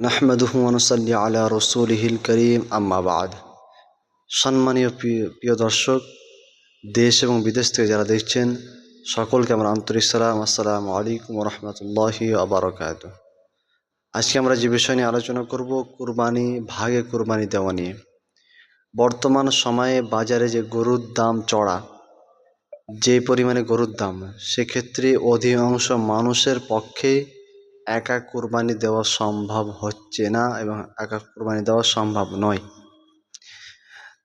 নাহমাদুহু অনুসাল্লি আলা রসুলহিল করিম আম্মাবাদ সম্মানীয় প্রিয় দর্শক, দেশ এবং বিদেশ থেকে যারা দেখছেন, সকলকে আমার আন্তরিক সালাম, আসসালামু আলাইকুম রহমতুল্লাহি আবরকাত আজকে আমরা যে বিষয় নিয়ে আলোচনা করব, কুরবানি, ভাগে কুরবানি দেওয়া নিয়ে। বর্তমান সময়ে বাজারে যে গরুর দাম চড়া, যে পরিমাণে গরুর দাম, সেক্ষেত্রে অধিকাংশ মানুষের পক্ষে একা কোরবানি দেওয়া সম্ভব হচ্ছে না এবং একা কোরবানি দেওয়া সম্ভব নয়।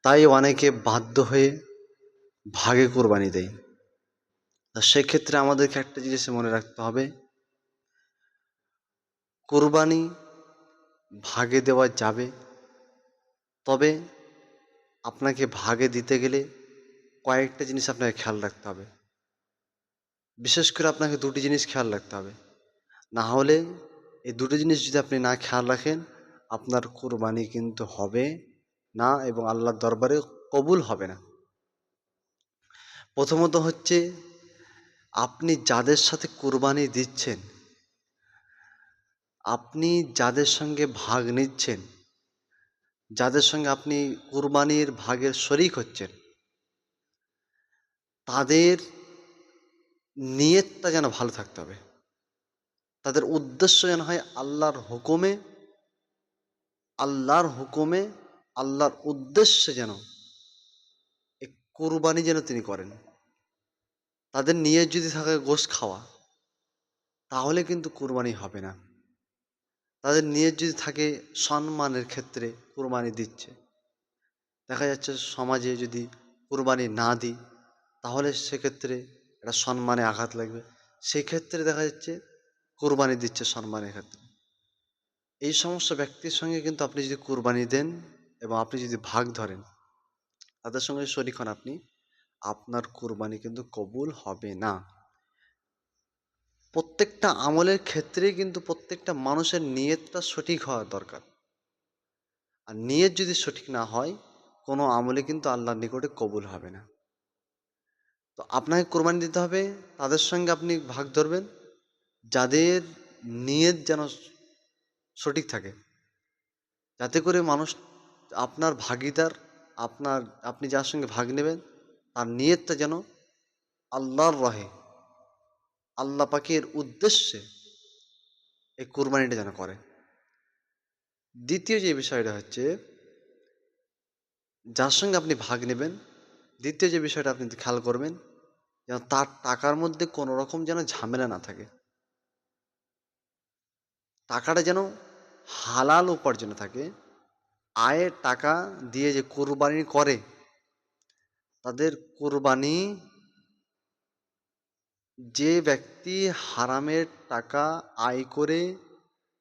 তাই অনেকে বাধ্য হয়ে ভাগে কোরবানি দেয়। তা সেক্ষেত্রে আমাদেরকে একটা জিনিস মনে রাখতে হবে, কোরবানি ভাগে দেওয়া যাবে, তবে আপনাকে ভাগে দিতে গেলে কয়েকটা জিনিস আপনাকে খেয়াল রাখতে হবে। বিশেষ করে আপনাকে দুটি জিনিস খেয়াল রাখতে হবে। না হলে এই দুটো জিনিস যদি আপনি না খেয়াল রাখেন, আপনার কোরবানি কিন্তু হবে না এবং আল্লাহর দরবারে কবুল হবে না। প্রথমত হচ্ছে, আপনি যাদের সাথে কোরবানি দিচ্ছেন, আপনি যাদের সঙ্গে ভাগ নিচ্ছেন, যাদের সঙ্গে আপনি কোরবানির ভাগের শরিক হচ্ছেন, তাদের নিয়তটা যেন ভালো থাকতে হবে। তাদের উদ্দেশ্য যেন হয় আল্লাহর হুকুমে আল্লাহর হুকুমে, আল্লাহর উদ্দেশ্যে যেন এই কোরবানি যেন তিনি করেন। তাদের নিয়ে যদি থাকে গোশ খাওয়া, তাহলে কিন্তু কোরবানি হবে না। তাদের নিয়ে যদি থাকে সম্মানের ক্ষেত্রে কোরবানি দিচ্ছে। দেখা যাচ্ছে সমাজে যদি কোরবানি না দিই, তাহলে সেক্ষেত্রে একটা সম্মানে আঘাত লাগবে। সেক্ষেত্রে দেখা যাচ্ছে কোরবানি দিচ্ছে সম্মানের ক্ষেত্রে এই সমস্ত ব্যক্তির সঙ্গে কিন্তু আপনি যদি কোরবানি দেন এবং আপনি যদি ভাগ ধরেন, তাদের সঙ্গে শরিক হন আপনি, আপনার কোরবানি কিন্তু কবুল হবে না। প্রত্যেকটা আমলের ক্ষেত্রেই কিন্তু প্রত্যেকটা মানুষের নিয়তটা সঠিক হওয়া দরকার। আর নিয়ত যদি সঠিক না হয়, কোনো আমলে কিন্তু আল্লাহর নিকটে কবুল হবে না। তো আপনাকে কোরবানি দিতে হবে, তাদের সঙ্গে আপনি ভাগ ধরবেন যাদের নিয়ত যেন সঠিক থাকে। যাতে করে মানুষ আপনার ভাগিদার, আপনার, আপনি যার সঙ্গে ভাগ নেবেন, তার নিয়তটা যেন আল্লাহর রহে, আল্লাহ পাকের উদ্দেশ্যে এই কোরবানিটা যেন করে। দ্বিতীয় যে বিষয়টা হচ্ছে, যার সঙ্গে আপনি ভাগ নেবেন, দ্বিতীয় যে বিষয়টা আপনি খেয়াল করবেন, যেন তার টাকার মধ্যে কোনো রকম যেন ঝামেলা না থাকে। টাকাটা যেন হালাল উপার্জনে থাকে। আয়ের টাকা দিয়ে যে কোরবানি করে, তাদের কোরবানি যে ব্যক্তি হারামের টাকা আয় করে,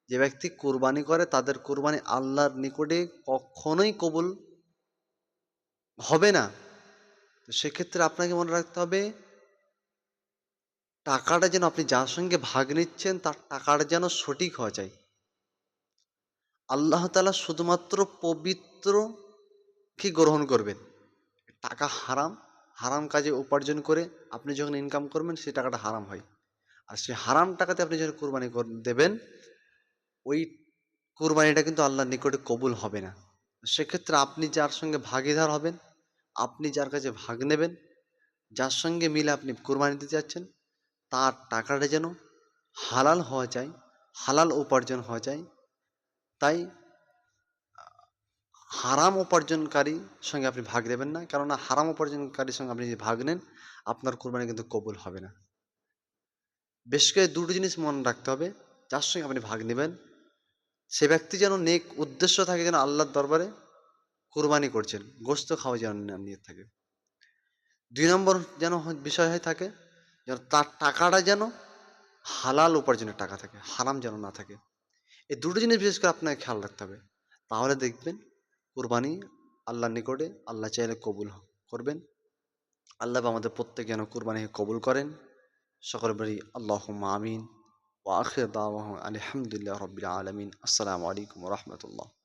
যে ব্যক্তি কোরবানি করে, তাদের কোরবানি আল্লাহর নিকটে কখনোই কবুল হবে না। সেক্ষেত্রে আপনাকে মনে রাখতে হবে টাকাটা যেন আপনি যার সঙ্গে ভাগ নিচ্ছেন, তার টাকাটা যেন সঠিক হওয়া যায় আল্লাহ তালা শুধুমাত্র পবিত্র কি গ্রহণ করবেন? টাকা হারাম হারাম কাজে উপার্জন করে আপনি যখন ইনকাম করবেন, সেই টাকাটা হারাম হয়। আর সেই হারাম টাকাতে আপনি যখন কোরবানি দেবেন, ওই কোরবানিটা কিন্তু আল্লাহর নিকটে কবুল হবে না। সেক্ষেত্রে আপনি যার সঙ্গে ভাগিদার হবেন, আপনি যার কাছে ভাগ নেবেন, যার সঙ্গে মিলে আপনি কোরবানি দিতে যাচ্ছেন তার টাকাটা যেন হালাল হওয়া যায় হালাল উপার্জন হওয়া যায় তাই হারাম উপার্জনকারী সঙ্গে আপনি ভাগ দেবেন না, কেননা হারাম উপার্জনকারীর সঙ্গে আপনি যদি ভাগ নেন, আপনার কোরবানি কিন্তু কবুল হবে না। বেশ করে দুটো জিনিস মনে রাখতে হবে, যার সঙ্গে আপনি ভাগ নেবেন। সে ব্যক্তি যেন নেক উদ্দেশ্য থাকে, যেন আল্লাহর দরবারে কোরবানি করছেন গোস্ত খাওয়া যেন নিয়ে থাকে। দুই নম্বর যেন বিষয় হয়ে থাকে যেন তার টাকাটা যেন হালাল উপার্জনের টাকা থাকে, হারাম যেন না থাকে। এই দুটো জিনিস বিশেষ করে আপনাকে খেয়াল রাখতে হবে। তাহলে দেখবেন কোরবানি আল্লাহর নিকটে, আল্লাহ চাইলে কবুল করবেন। আল্লাহ আমাদের প্রত্যেক যেন কোরবানি কবুল করেন। সকল বাড়ি আল্লাহ আমিন। ও আখির দাওয়াহ আলহামদুলিল্লাহ রবিল আলমিন। আসসালামু আলাইকুম রহমতুল্লাহ।